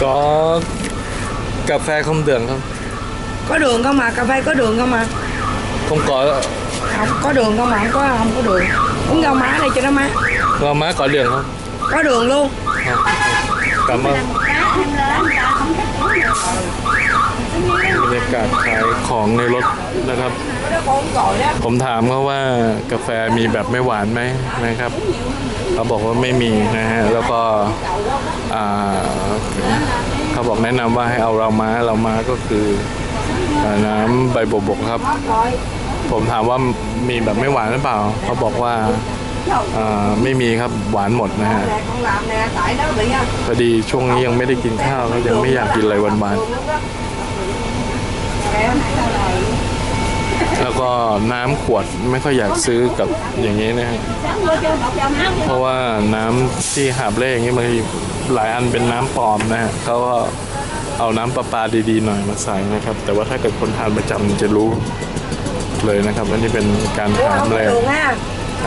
có cà phê không đường không có đường không mà cà phê có đường không mà không có không có đường không mà không có không có đường uống rau má đây cho nó mát rau má có đường không có đường luôn Không, không. cảm ơn บรรยากาศขายของในรถนะครับ nó con gọi đó ผมถามเขาว่ากาแฟมีแบบไม่หวานไหมนะครับเขาบอกว่าไม่มีนะฮะแล้วก็อ่าเขาบอกแนะนำว่าให้เอาเรามาเรามาก็คือน้ำใบบัวบกครับ ผมถามว่ามีแบบไม่หวานหรือเปล่า เขาบอกว่าไม่มีครับหวานหมดนะฮะพอดีช่วงนี้ยังไม่ได้กินข้าวแล้วยังไม่อยากกินอะไรหวานๆแล้วก็น้ำขวดไม่ค่อยอยากซื้อกับอย่างนี้นะฮะเพราะว่าน้ำที่หาบเล่อย่างนี้บางที หลายอันเป็นน้ำปลอมนะฮะเขาก็เอาน้ำประปาดีๆหน่อยมาใส่นะครับ แต่ว่าถ้าเกิดคนทานประจำจะรู้เลยนะครับอันนี้เป็นการ uống ถาม không แร có ก đường ha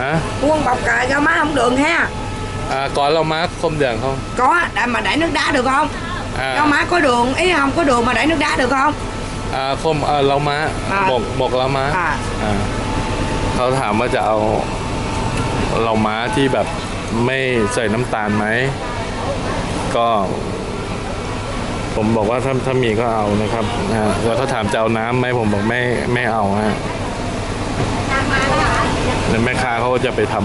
ฮะ uống bọc cà rau má không đường ha อ่าก่อนเรามาคมเดืองเขา có đà- mà đẩy nước đá được không อ่า rau má có đường ý không có đường mà đẩy nước đá được không อ่าคมเอ่อเรามาอ่าหมกหมกเรามาอ่าอ่าเขาถามว่าจะเอาเราม้าที่แบบไม่ใส่น้ำตาลไหม ก็ ผมบอกว่าถ้าถ้ามีก็เอานะครับนะฮะแล้วเขาถามจะเอาน้ำไหมผมบอกไม่ไม่เอาฮะแล้วแม่ค้าเขาก็จะไปท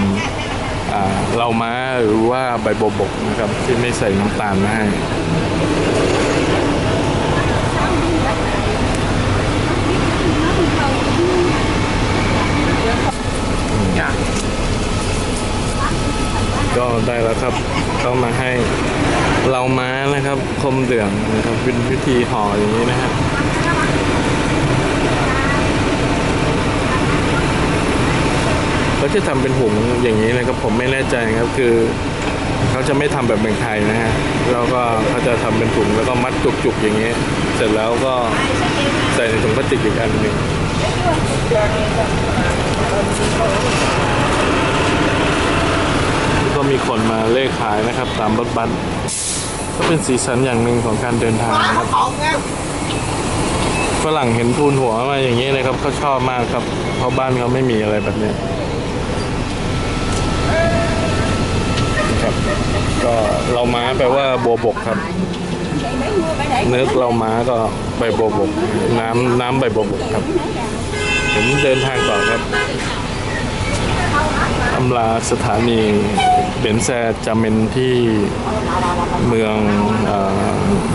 ำอ่าเราม้าหรือว่าใบโบบกนะครับ ที่ไม่ใส่น้ำตาลมาให้ ก็ได้แล้ว ครับก็มาให้เราม้านะครับคมเดืองนะครับเป็นพิธีห่ออย่างนี้นะฮะเขาจะทำเป็นหุงอย่างนี้นะครับผมไม่แน่ใจครับคือเขาจะไม่ทำแบบเมืองไทยนะฮะแล้วก็เขาจะทำเป็นถุงแล้วก็มัดจุกๆอย่างนี้ เสร็จแล้วก็ใส่ในถุงพลาสติกอีกอันหนึ่ง ก็ มีคนมาเลขขายนะครับ ตามรถบัสก็เป็นสีสันอย่างหนึ่งของการเดินทางนะครับฝรั่งเห็นทูนหัวมาอย่างนี้นะครับเขาชอบมากครับเพราะบ้านเขาไม่มีอะไรแบบนี้นะครับ ก็เราม้าแปลว่าโบบกครับเนื้อเราม้าก็ใบโบบก น้ำน้ำใบโบบกครับผมเดินทางต่อครับำลาสถานีเบนแซจาเมนที่เมืองอ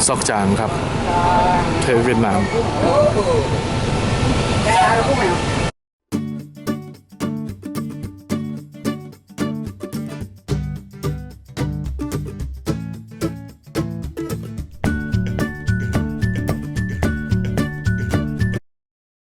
ซอกจางครับเทเวียดนาม